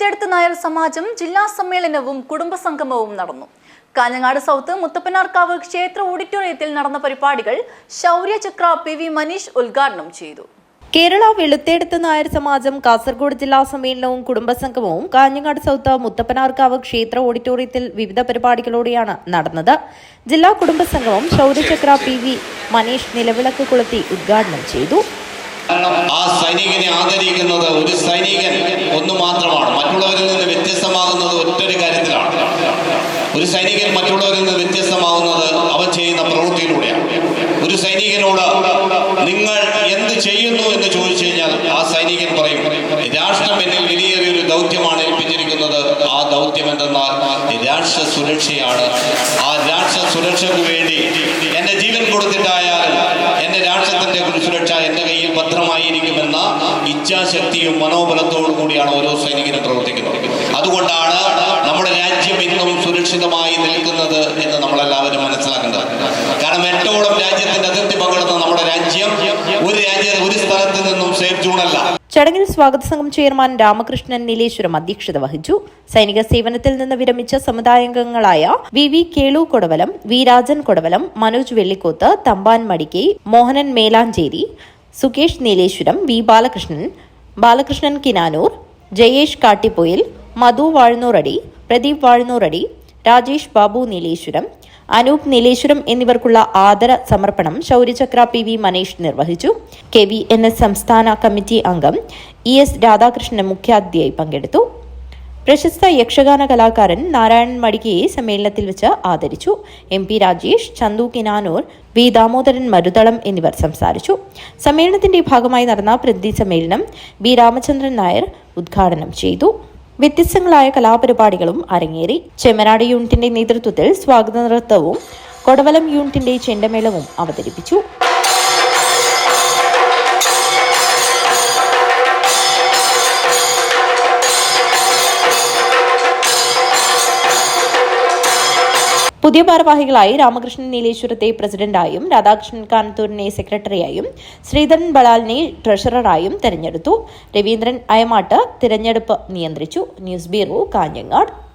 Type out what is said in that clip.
വെളുത്തെടുത്ത് നായർ സമാജം ജില്ലാ സമ്മേളനവും കുടുംബസംഗമവും നടന്നു. കാഞ്ഞങ്ങാട് സൗത്ത് മുത്തപ്പനാർക്കാവ് ക്ഷേത്ര ഓഡിറ്റോറിയത്തിൽ നടന്ന പരിപാടികൾ ശൗര്യചക്ര പി വി മനീഷ് ഉദ്ഘാടനം ചെയ്തു. കേരള വെളുത്തേടത്ത് നായർ സമാജം കാസർഗോഡ് ജില്ലാ സമ്മേളനവും കുടുംബസംഗമവും കാഞ്ഞങ്ങാട് സൗത്ത് മുത്തപ്പനാർക്കാവ് ക്ഷേത്ര ഓഡിറ്റോറിയത്തിൽ വിവിധ പരിപാടികളോടെയാണ് നടന്നത്. ജില്ലാ കുടുംബസംഗമം ശൗര്യചക്ര പി വി മനീഷ് നിലവിളക്ക് കൊളുത്തി ഉദ്ഘാടനം ചെയ്തു. ആ സൈനികനെ ആദരിക്കുന്നത് ഒരു ഒരു സൈനികൻ മറ്റുള്ളവരിൽ നിന്ന് വ്യത്യസ്തമാകുന്നത് അവൻ ചെയ്യുന്ന പ്രവൃത്തിയിലൂടെയാണ്. ഒരു സൈനികനോട് നിങ്ങൾ എന്ത് ചെയ്യുന്നു? എന്ന് ചോദിച്ചു കഴിഞ്ഞാൽ ആ സൈനികൻ പറയും രാഷ്ട്രം എന്നിൽ വലിയൊരു ഒരു ദൗത്യമാണ് ഏൽപ്പിച്ചിരിക്കുന്നത്. ആ ദൗത്യം എന്തെന്നാൽ രാഷ്ട്ര സുരക്ഷയാണ്. ആ രാഷ്ട്ര സുരക്ഷയ്ക്ക് വേണ്ടി എന്റെ ജീവൻ കൊടുത്തിട്ടായാലും എന്റെ രാഷ്ട്രത്തിന്റെ ഒരു സുരക്ഷ എന്റെ കയ്യിൽ ഭദ്രമായിരിക്കുമെന്ന ഇച്ഛാശക്തിയും മനോബലത്തോടും കൂടിയാണ് ഓരോ സൈനികനും പ്രവർത്തിക്കുന്നത്. അതുകൊണ്ടാണ് നമ്മുടെ രാജ്യം ഇന്നും സുരക്ഷിതമായി നിൽക്കുന്നത് എന്ന് നമ്മളെല്ലാവരും മനസ്സിലാക്കേണ്ടത്. കാരണം എട്ടോളം രാജ്യത്തിന്റെ അതിർത്തി പങ്കിടുന്ന നമ്മുടെ രാജ്യം ഒരു രാജ്യ ഒരു സ്ഥലത്ത് നിന്നും സേഫ് ജൂണല്ല ചടങ്ങിൽ സ്വാഗത സംഘം ചെയർമാൻ രാമകൃഷ്ണൻ നീലേശ്വരം അധ്യക്ഷത വഹിച്ചു. സൈനിക സേവനത്തിൽ നിന്ന് വിരമിച്ച സമുദായാംഗങ്ങളായ V V Kelu Kodavalam V Rajan Kodavalam Manoj Vellikkoth Thampan Madikkai Mohanan Melancheri Sukesh Nileshwaram V Balakrishnan Balakrishnan Kinanoor Jayesh Kattippoyil Madhu Vazhnnooradi Pradeep Vazhnnooradi Rajesh Babu Nileshwaram Anoop Nileshwaram എന്നിവർക്കുള്ള ആദര സമർപ്പണം Shaurya Chakra P V Manish നിർവഹിച്ചു. K V N S സംസ്ഥാന committee അംഗം E S Radhakrishnan മുഖ്യാതിഥിയായി പങ്കെടുത്തു. പ്രശസ്ത യക്ഷഗാന കലാകാരൻ നാരായണൻ മടികയെ സമ്മേളനത്തിൽ വെച്ച് ആദരിച്ചു. M P Rajesh Chandu Kinanoor V Damodaran Maruthalam എന്നിവർ സംസാരിച്ചു. സമ്മേളനത്തിന്റെ ഭാഗമായി നടന്ന പ്രതിനിധി സമ്മേളനം ബി രാമചന്ദ്രൻ നായർ ഉദ്ഘാടനം ചെയ്തു. വ്യത്യസ്തങ്ങളായ കലാപരിപാടികളും അരങ്ങേറി. ചെമ്മനാട് യൂണിറ്റിന്റെ നേതൃത്വത്തിൽ സ്വാഗത നൃത്തവും കൊടവലം യൂണിറ്റിന്റെ ചെണ്ടമേളവും അവതരിപ്പിച്ചു. പുതിയ ഭാരവാഹികളായി രാമകൃഷ്ണൻ നീലേശ്വരത്തെ പ്രസിഡന്റായും രാധാകൃഷ്ണൻ കാനത്തൂരിനെ സെക്രട്ടറിയായും ശ്രീധരൻ ബളാലിനെ ട്രഷററായും തെരഞ്ഞെടുത്തു. രവീന്ദ്രൻ അയമാട്ട് തിരഞ്ഞെടുപ്പ് നിയന്ത്രിച്ചു. News bureau Kanhangad.